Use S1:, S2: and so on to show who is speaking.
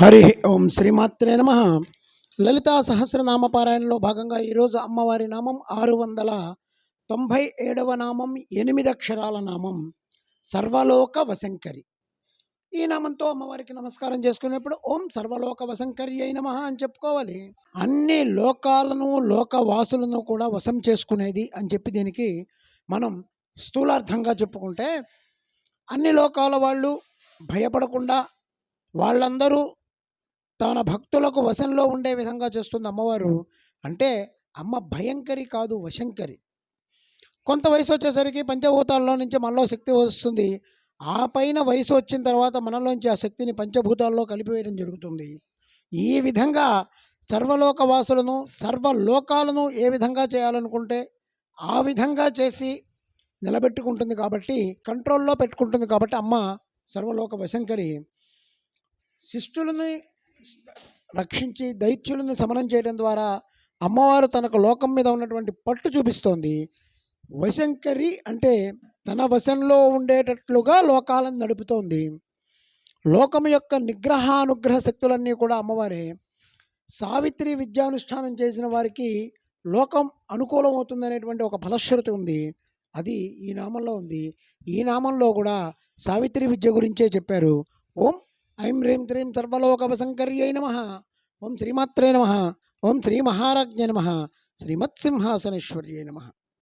S1: హరి ఓం శ్రీమాత్రే నమ. లలితా సహస్రనామ పారాయణలో భాగంగా ఈరోజు అమ్మవారి నామం ఆరు వందల తొంభై ఏడవ నామం ఎనిమిది అక్షరాల నామం సర్వలోక వశంకరి. ఈ నామంతో అమ్మవారికి నమస్కారం చేసుకునేప్పుడు ఓం సర్వలోక వశంకరి అయి మహా అని చెప్పుకోవాలి. అన్ని లోకాలను లోకవాసులను కూడా వశం చేసుకునేది అని చెప్పి దీనికి మనం స్థూలార్థంగా చెప్పుకుంటే అన్ని లోకాల వాళ్ళు భయపడకుండా వాళ్ళందరూ తన భక్తులకు వశంలో ఉండే విధంగా చేస్తుంది అమ్మవారు. అంటే అమ్మ భయంకరి కాదు వశంకరి. కొంత వయసు వచ్చేసరికి పంచభూతాల్లో నుంచి మనలో శక్తి వస్తుంది. ఆ పైన వయసు వచ్చిన తర్వాత మనలోంచి ఆ శక్తిని పంచభూతాల్లో కలిపివేయడం జరుగుతుంది. ఈ విధంగా సర్వలోక వాసులను సర్వలోకాలను ఏ విధంగా చేయాలనుకుంటే ఆ విధంగా చేసి నిలబెట్టుకుంటుంది కాబట్టి కంట్రోల్లో పెట్టుకుంటుంది కాబట్టి అమ్మ సర్వలోక వశంకరి. శిష్టులని రక్షించి దైత్యులను సమరం చేయడం ద్వారా అమ్మవారు తనకు లోకం మీద ఉన్నటువంటి పట్టు చూపిస్తోంది. వశంకరి అంటే తన వశంలో ఉండేటట్లుగా లోకాలను నడుపుతోంది. లోకం యొక్క నిగ్రహానుగ్రహ శక్తులన్నీ కూడా అమ్మవారే. సావిత్రి విద్యానుష్ఠానం చేసిన వారికి లోకం అనుకూలం అవుతుందనేటువంటి ఒక ఫలశ్రుతి ఉంది. అది ఈ నామంలో ఉంది. ఈ నామంలో కూడా సావిత్రి విద్య గురించే చెప్పారు. ఓం ఐం హ్రీం త్రీం సర్వలోకవసంకర్యై నమ. ఓం శ్రీమాత్రే నమ. ఓం శ్రీమహారాజ్ఞ నమ. శ్రీమత్సింహాసనేశ్వర్యై నమ.